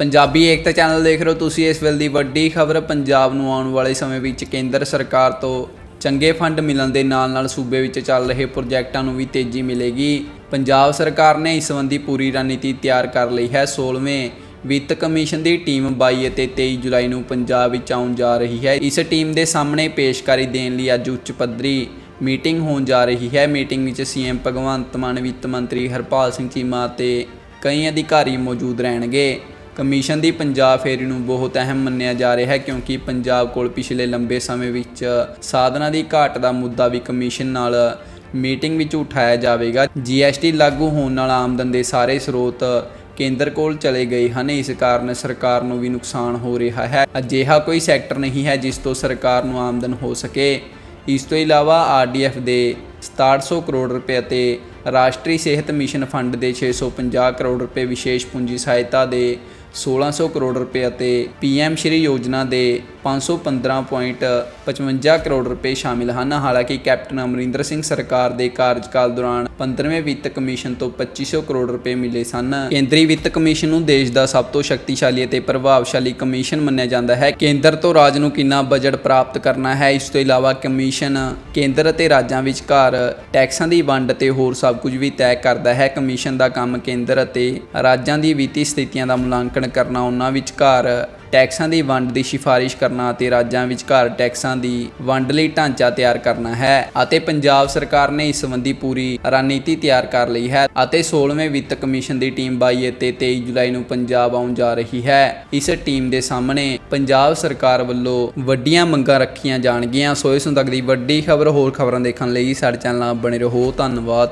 ਪੰਜਾਬੀ ਏਕਤਾ channel ਦੇਖ ਰਹੇ ਹੋ ਤੁਸੀਂ, ਇਸ ਵੇਲੇ ਦੀ ਵੱਡੀ ਖਬਰ, ਪੰਜਾਬ ਨੂੰ ਆਉਣ ਵਾਲੇ ਸਮੇਂ ਵਿੱਚ ਕੇਂਦਰ ਸਰਕਾਰ ਤੋਂ ਚੰਗੇ ਫੰਡ ਮਿਲਣ ਦੇ ਨਾਲ-ਨਾਲ ਸੂਬੇ ਵਿੱਚ ਚੱਲ ਰਹੇ ਪ੍ਰੋਜੈਕਟਾਂ ਨੂੰ ਵੀ ਤੇਜ਼ੀ ਮਿਲੇਗੀ। ਪੰਜਾਬ ਸਰਕਾਰ ਨੇ ਇਸ ਸੰਬੰਧੀ ਪੂਰੀ ਰਣਨੀਤੀ ਤਿਆਰ ਕਰ ਲਈ ਹੈ। 16ਵੇਂ ਵਿੱਤ ਕਮਿਸ਼ਨ ਦੀ ਟੀਮ 22 ਅਤੇ 23 ਜੁਲਾਈ ਨੂੰ ਪੰਜਾਬ ਵਿੱਚ ਆਉਣ ਜਾ ਰਹੀ ਹੈ। ਇਸ ਟੀਮ ਦੇ ਸਾਹਮਣੇ ਪੇਸ਼ਕਾਰੀ ਦੇਣ ਲਈ ਅੱਜ ਉੱਚ ਪੱਧਰੀ ਮੀਟਿੰਗ ਹੋਣ ਜਾ ਰਹੀ ਹੈ। ਮੀਟਿੰਗ ਵਿੱਚ ਸੀਐਮ ਭਗਵੰਤ ਮਾਨ, ਵਿੱਤ ਮੰਤਰੀ ਹਰਪਾਲ ਸਿੰਘ ਚੀਮਾ ਅਤੇ ਕਈ ਅਧਿਕਾਰੀ ਮੌਜੂਦ ਰਹਿਣਗੇ। ਕਮਿਸ਼ਨ ਦੀ ਪੰਜਾਬ ਫੇਰੀ ਨੂੰ ਬਹੁਤ ਅਹਿਮ ਮੰਨਿਆ ਜਾ ਰਿਹਾ ਹੈ ਕਿਉਂਕਿ ਪੰਜਾਬ ਕੋਲ ਪਿਛਲੇ ਲੰਬੇ ਸਮੇਂ ਵਿੱਚ ਸਾਧਨਾਂ ਦੀ ਘਾਟ ਦਾ ਮੁੱਦਾ ਵੀ ਕਮਿਸ਼ਨ ਨਾਲ ਮੀਟਿੰਗ ਵਿੱਚ ਉਠਾਇਆ ਜਾਵੇਗਾ। ਜੀਐਸਟੀ ਲਾਗੂ ਹੋਣ ਨਾਲ ਆਮਦਨ ਦੇ ਸਾਰੇ ਸਰੋਤ ਕੇਂਦਰ ਕੋਲ ਚਲੇ ਗਏ ਹਨ। ਇਸ ਕਾਰਨ ਸਰਕਾਰ ਨੂੰ ਵੀ ਨੁਕਸਾਨ ਹੋ ਰਿਹਾ ਹੈ। ਅਜਿਹਾ ਕੋਈ ਸੈਕਟਰ ਨਹੀਂ ਹੈ ਜਿਸ ਤੋਂ ਸਰਕਾਰ ਨੂੰ ਆਮਦਨ ਹੋ ਸਕੇ। ਇਸ ਤੋਂ ਇਲਾਵਾ ਆਰਡੀਐਫ ਦੇ 6700 ਕਰੋੜ ਰੁਪਏ ਅਤੇ ਰਾਸ਼ਟਰੀ ਸਿਹਤ ਮਿਸ਼ਨ ਫੰਡ ਦੇ 650 ਕਰੋੜ ਰੁਪਏ ਵਿਸ਼ੇਸ਼ ਪੂੰਜੀ ਸਹਾਇਤਾ ਦੇ 1600 ਕਰੋੜ ਰੁਪਏ ਅਤੇ ਪੀਐਮ ਸ਼੍ਰੀ ਯੋਜਨਾ ਦੇ 515.55 ਕਰੋੜ ਰੁਪਏ ਸ਼ਾਮਿਲ ਹਨ। ਹਾਲਾਂਕਿ ਕੈਪਟਨ ਅਮਰਿੰਦਰ ਸਿੰਘ ਸਰਕਾਰ ਦੇ ਕਾਰਜਕਾਲ ਦੌਰਾਨ 15ਵੇਂ ਵਿੱਤ ਕਮਿਸ਼ਨ ਤੋਂ 2500 ਕਰੋੜ ਰੁਪਏ ਮਿਲੇ ਸਨ। ਕੇਂਦਰੀ ਵਿੱਤ ਕਮਿਸ਼ਨ ਨੂੰ ਦੇਸ਼ ਦਾ ਸਭ ਤੋਂ ਸ਼ਕਤੀਸ਼ਾਲੀ ਅਤੇ ਪ੍ਰਭਾਵਸ਼ਾਲੀ ਕਮਿਸ਼ਨ ਮੰਨਿਆ ਜਾਂਦਾ ਹੈ। ਕੇਂਦਰ ਤੋਂ ਰਾਜ ਨੂੰ ਕਿੰਨਾ ਬਜਟ ਪ੍ਰਾਪਤ ਕਰਨਾ ਹੈ, ਇਸ ਤੋਂ ਇਲਾਵਾ ਕਮਿਸ਼ਨ ਕੇਂਦਰ ਅਤੇ ਰਾਜਾਂ ਵਿਚਕਾਰ ਟੈਕਸਾਂ ਦੀ ਵੰਡ ਤੇ ਹੋਰ ਸਭ ਕੁਝ ਵੀ ਤੈਅ ਕਰਦਾ ਹੈ। ਕਮਿਸ਼ਨ ਦਾ ਕੰਮ ਕੇਂਦਰ ਅਤੇ ਰਾਜਾਂ ਦੀ ਵਿੱਤੀ ਸਥਿਤੀਆਂ ਦਾ ਮੁਲਾਂਕਣ ਕਰਨਾ, ਉਹਨਾਂ ਵਿਚਕਾਰ ਟੈਕਸਾਂ ਦੀ ਵੰਡ ਦੀ ਸਿਫਾਰਿਸ਼ ਕਰਨਾ ਅਤੇ ਰਾਜਾਂ ਵਿਚਕਾਰ ਟੈਕਸਾਂ ਦੀ ਵੰਡ ਲਈ ਢਾਂਚਾ ਤਿਆਰ ਕਰਨਾ ਹੈ ਅਤੇ ਪੰਜਾਬ ਸਰਕਾਰ ਨੇ ਇਸ ਸੰਬੰਧੀ ਪੂਰੀ ਰਣਨੀਤੀ ਤਿਆਰ ਕਰ ਲਈ ਹੈ ਅਤੇ 16ਵੇਂ ਵਿੱਤ ਕਮਿਸ਼ਨ ਦੀ ਟੀਮ 22 ਅਤੇ 23 ਜੁਲਾਈ ਨੂੰ ਪੰਜਾਬ ਆਉਣ ਜਾ ਰਹੀ ਹੈ। ਇਸ ਟੀਮ ਦੇ ਸਾਹਮਣੇ ਪੰਜਾਬ ਸਰਕਾਰ ਵੱਲੋਂ ਵੱਡੀਆਂ ਮੰਗਾਂ ਰੱਖੀਆਂ ਜਾਣਗੀਆਂ। ਸੋ ਇਸ ਨੂੰ ਤੱਕ ਦੀ ਵੱਡੀ ਖਬਰ ਹੋਰ ਖਬਰਾਂ ਦੇਖਣ ਲਈ ਸਾਡੇ ਚੈਨਲ ਨਾਲ ਬਣੇ ਰਹੋ। ਧੰਨਵਾਦ।